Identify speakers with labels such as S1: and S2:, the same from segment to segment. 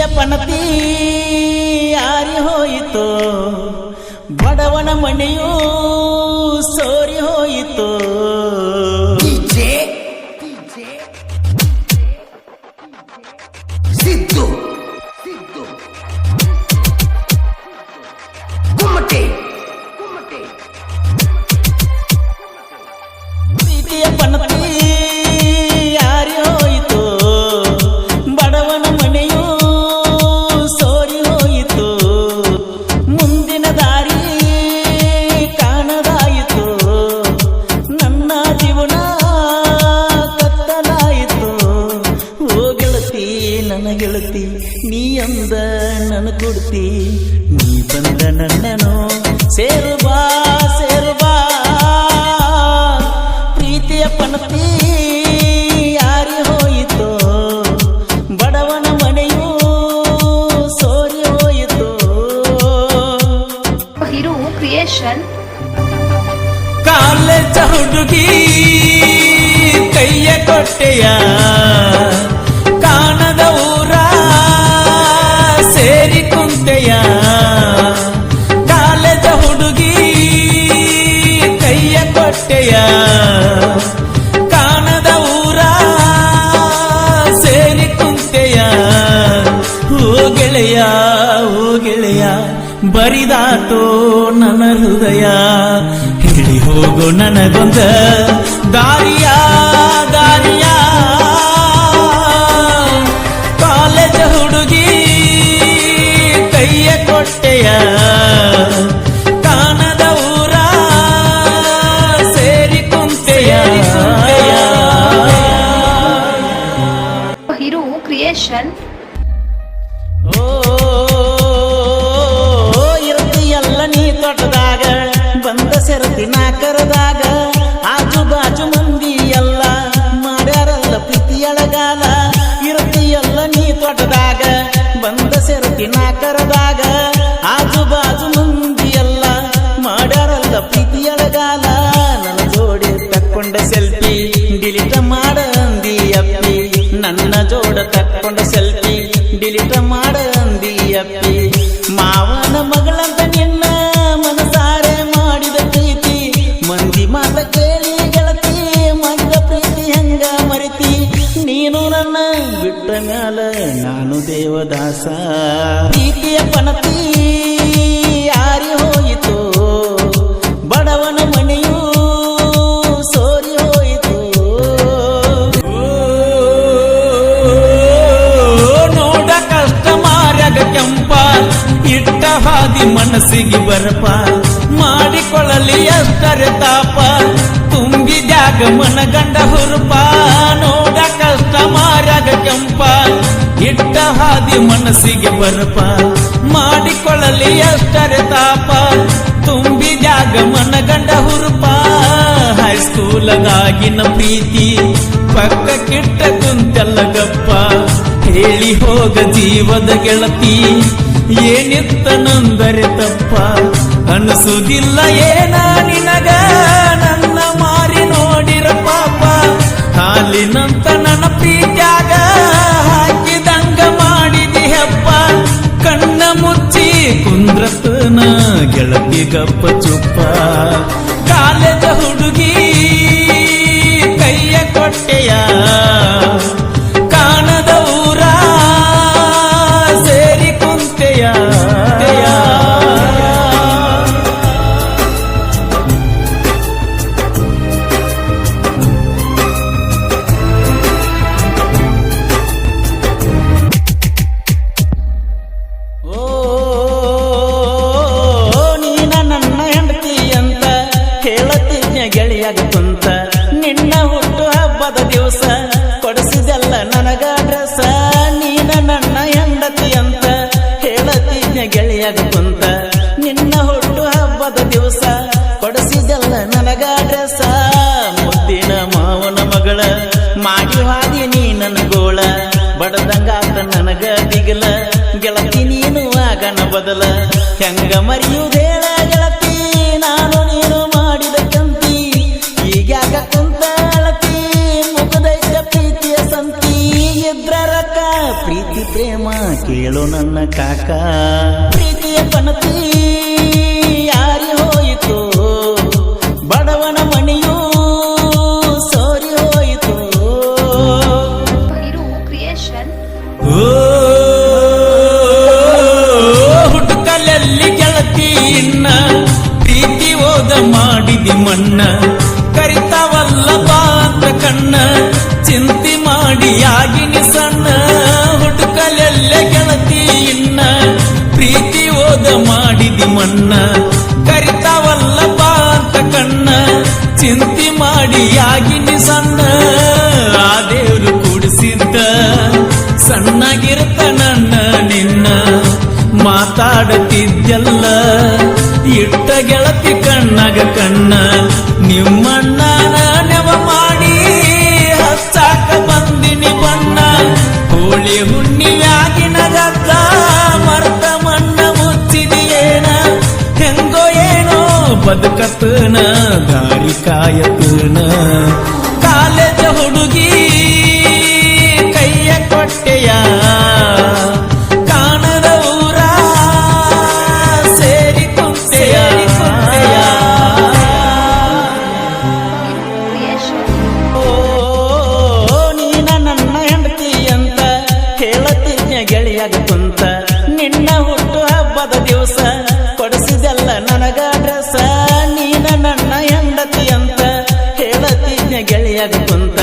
S1: ಪನತಿ ಯಾರಿ ಹೋಯಿತು. ಬಡವನ ಮಣಿಯೂ ಸೋರಿ ಹೋಯಿತು. ನನ್ನ ಕೊಡ್ತಿ ನೀ ಬಂದ ನನ್ನನು ಸೇರು ಬಾ ಸೇರು ಬಾ ಪ್ರೀತಿಯ ಪಣತಿ ಯಾರಿ ಹೋಯಿತು? ಬಡವನ ಮನೆಯೂ ಸೋರಿ ಹೋಯಿತು?
S2: Hero creation.
S1: ಕಾಲೇಜ ಹುಡುಗಿ ಕೈಯ ಕೊಟ್ಟೆಯ? ದಾಟೋ ನನ್ನ ಹೃದಯ ಹೇಳಿ ಹೋಗೋ ನನಗೊಂದ ದಾರಿಯ ಇಟ್ಟ ಹಾದಿ ಮನಸ್ಸಿಗೆ ಬರಪ. ಮಾಡಿಕೊಳ್ಳಲಿ ಅಷ್ಟರೆ ತಾಪ. ತುಂಬಿ ಜಾಗ ಮನಗಂಡ ಹುರುಪ. ಹೈಸ್ಕೂಲದಾಗಿನ ಪ್ರೀತಿ ಪಕ್ಕ ಕಿಟ್ಟ ಕುಂತಲ್ಲ ಗಪ್ಪ. ಹೇಳಿ ಹೋಗ ಜೀವದ ಗೆಳತಿ, ಏನಿತ್ತ ನೊಂದರೆ ತಪ್ಪ. ಅನಿಸುವುದಿಲ್ಲ ಏನ ನಿನಗ? ಕುಂದ್ರಸ್ತನ ಗೆಳತಿ ಗಪ್ಪ ಚುಪ್ಪ. ಕಾಲದ ಹುಡುಗಿ ಅದು ಕುಂತ ನಿನ್ನ ಹುಟ್ಟು ಹಬ್ಬದ ದಿವಸ ಕೊಡಿಸಿದೆಲ್ಲ ನನಗ ಡ್ರೆಸ. ಮುದ್ದಿನ ಮಾವನ ಮಗಳ ಮಾಡಿ ಹಾದಿ ನೀ ನನಗೋಳ ಬಡದಂಗಾತ ನನಗ ದಿಗಲ, ಗೆಳತಿ ನೀನು ಆಗನ ಬದಲ. ಹೆಂಗ ಮರೆಯುವುದು ಕೇಳು ನನ್ನ ಕಾಕ. ಪ್ರೀತಿಯ ಪನತಿ ಯಾರಿ ಹೋಯಿತು? ಬಡವನ ಮಣಿಯು ಸೋರಿ ಹೋಯಿತು.
S2: ಕ್ರಿಯೇಷನ್
S1: ಹುಡುಕಲಲ್ಲಿ ಗೆಳತಿ ಇನ್ನ ಪ್ರೀತಿ ಹೋದ ಮಾಡಿದಿ ಮಣ್ಣ. ಕರಿತಾವಲ್ಲ ಬಾತ ಕಣ್ಣ ಚಿಂತಿ ಮಾಡಿ ಆಗಿನಿ ಮಣ್ಣ. ಕರಿತಾವಲ್ಲ ಅಂತ ಕಣ್ಣ. ಚಿಂತಿ ಮಾಡಿ ಆಗಿನಿ ಸಣ್ಣ. ಆ ದೇವರು ಕೂಡಿಸಿದ್ದ ಸಣ್ಣಗಿರುತ್ತ ನನ್ನ ನಿನ್ನ. ಮಾತಾಡುತ್ತಿದ್ದೆಲ್ಲ ಇಟ್ಟ ಗೆಳತಿ ಕಣ್ಣಗ ಕಣ್ಣ. ನಿಮ್ಮಣ್ಣ ಬದುಕತನ ದಾರಿ ಕಾಯತನ ಕಾಲೇಜ ಹುಡುಗಿ, ಕೈಯ ಕೊಟ್ಟೆಯ. ಕಾಣದ ಊರ ಸೇರಿ ಕುಂತೆಯ ಓ ನೀನ ನನ್ನ ಹೆಂಡತಿ ಅಂತ ಹೇಳತಿದ್ಯ ಗೆಳೆಯಾಗ ಕುಂತ. ನಿನ್ನ ಹುಟ್ಟು ಹಬ್ಬದ ದಿವಸ ಕೊಡಿಸಿದೆಲ್ಲ ನನಗ. ಗೆಳೆಯಾಗ ಕುಂತ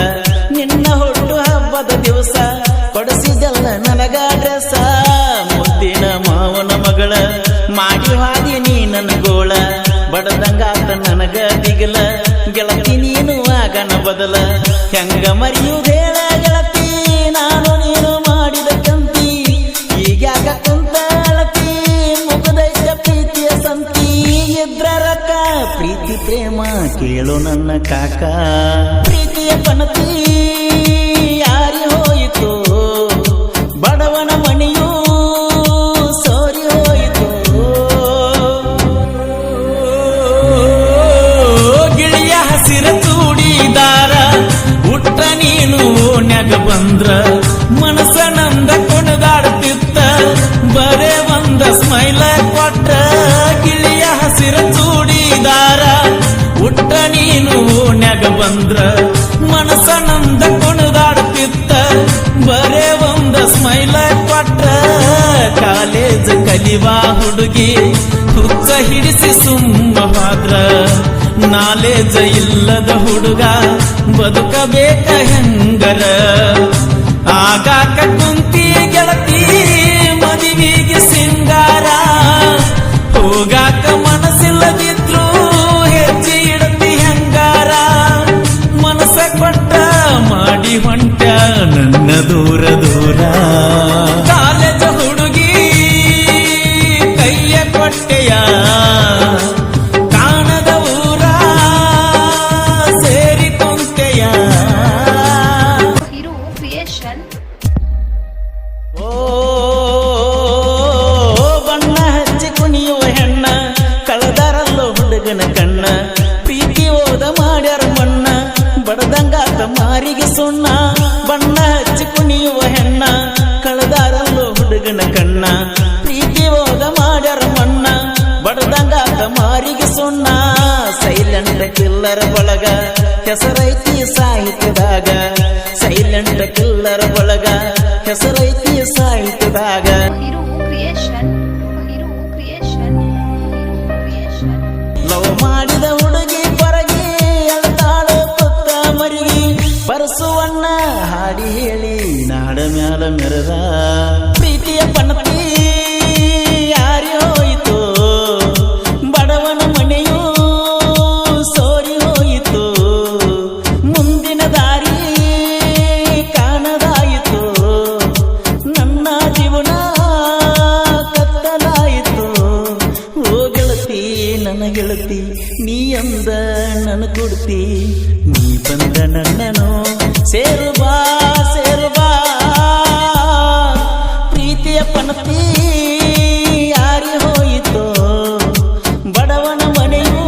S1: ನಿನ್ನ ಹುಟ್ಟು ಹಬ್ಬದ ದಿವಸ ಕೊಡಿಸಿದೆಲ್ಲ ನನಗ ಡ್ರೆಸ್ ಮುದ್ದಿನ ಮಾವನ ಮಗಳ ಮಾಡಿ ಹಾದಿ ನೀ ನನ್ನ ಗೋಳ. ಬಡದಂಗಾತ ನನಗ ದಿಗಲ, ಗೆಳತಿ ನೀನು ಆಗನ ಬದಲ. ಹೆಂಗ ಮರಿಯುವುದೇಳ ಗೆಳತಿ? ಕೇಳು ನನ್ನ ಕಾಕ. ಪ್ರೀತಿಯ ಪನತಿ ಕಲಿವಾ ಹುಡುಗಿ ಹುಕ್ಕ ಹಿಡಿಸಿ ಸುಮ್ಮ ಮಾತ್ರ ನಾಲೇಜ ಇಲ್ಲದ ಹುಡುಗ ಬದುಕಬೇಕ ಹೆಂಗರ? ಕೊಟ್ಟೆಯ ಕಾಣದ ಊರ ಸೇರಿ ಕುಂತೆಯ.
S2: ಭೈರು ಕ್ರಿಯೇಷನ್
S1: ಓ ಬಣ್ಣ ಹಚ್ಚಿ ಕುಣಿಯುವ ಹೆಣ್ಣ ಕಳೆದಾರಲ್ಲೋ ಹುಡುಗನ ಕಣ್ಣ ಪ್ರೀತಿ ಓದ ಮಾಡ್ಯಾರ ಮಣ್ಣ ಬಡದಂಗಾತ ಮಾರಿಗೆ ಸುಣ್ಣ ಬಣ್ಣ ಹಚ್ಚಿ ಕುಣಿಯುವ ಹೆಣ್ಣ. ಸುಣ್ಣ ಸೈಲೆಂಟ್ ಕಿಲ್ಲರ್ ಬಳಗ ಹೆಸರೈತಿ ಸಾಹಿತ್ಯದಾಗ ಸೈಲೆಂಟ್ ಕಿಲ್ಲರ್ ಬಳಗ ಹೆಸರೈತಿ ಸಾಹಿತ್ಯದಾಗ. ಲವ್ ಮಾಡಿದ ಹುಡುಗಿ ಪರಗಿ ಅಳ್ತಾಳು ಪುತ್ತ ಮರಿಗಿ. ಪರಸುವಣ್ಣ ಹಾಡಿ ಹೇಳಿ ನಾಡ ಮ್ಯಾಲ ಮೆರದ. ಯಾರಿ ಹೋಯಿತು? ಬಡವನ ಮನೆಯೂ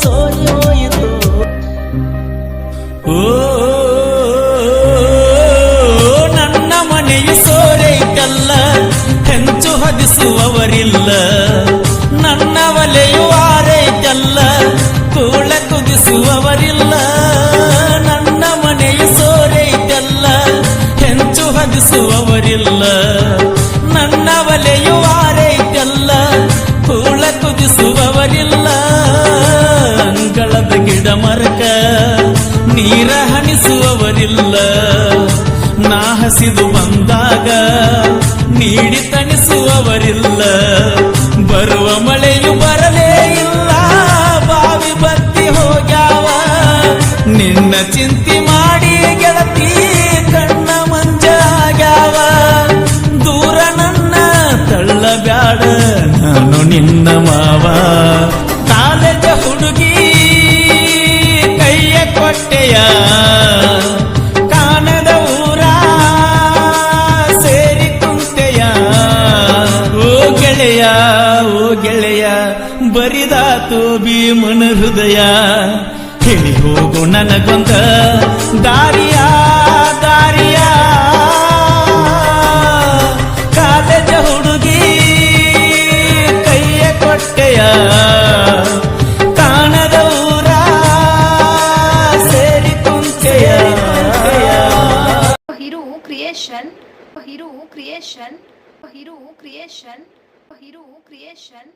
S1: ಸೋರಿ ಹೋಯಿತು? ಓ, ನನ್ನ ಮನೆಯು ಸೋರೈತಲ್ಲ, ಹೆಂಚು ಹೊದಿಸುವವರಿಲ್ಲ. ನನ್ನ ಒಲೆಯು ಆರೈತಲ್ಲ ಕೂಳ ಕುದಿಸುವವರಿಲ್ಲ. ಮರಕ, ನೀರ ಹಣಿಸುವವರಿಲ್ಲ ನಾ ಹಸಿದು ಬಂದಾಗ, ನೀಡಿ ತಣಿಸುವವರಿಲ್ಲ. ಬರುವ ಮಳೆಯು ಬರಲೇ ಇಲ್ಲ, ಬಾವಿ ಬತ್ತಿ ಹೋಗ್ಯಾವ. ನಿನ್ನ ಚಿಂತೆ ಮಾಡಿ ಗೆಳತಿ, ಕಣ್ಣ ಮಂಜಾಗ್ಯಾವ ದೂರ ನನ್ನ ತಳ್ಳಬ್ಯಾಡ, ನಾನು ನಿನ್ನ ಮಾವ. ಕಾಣದ ಊರ ಸೇರಿ ಕುಂತೆಯ ಓ ಗೆಳೆಯ ಓ ಗೆಳೆಯ ಬರಿದಾತು ಭೀಮನ ಹೃದಯ. ಹೇಳಿ ಹೋಗು ನನಗೊಂದ
S2: ಕ್ರಿಯೇಷನ್ ಹಿರು ಕ್ರಿಯೇಷನ್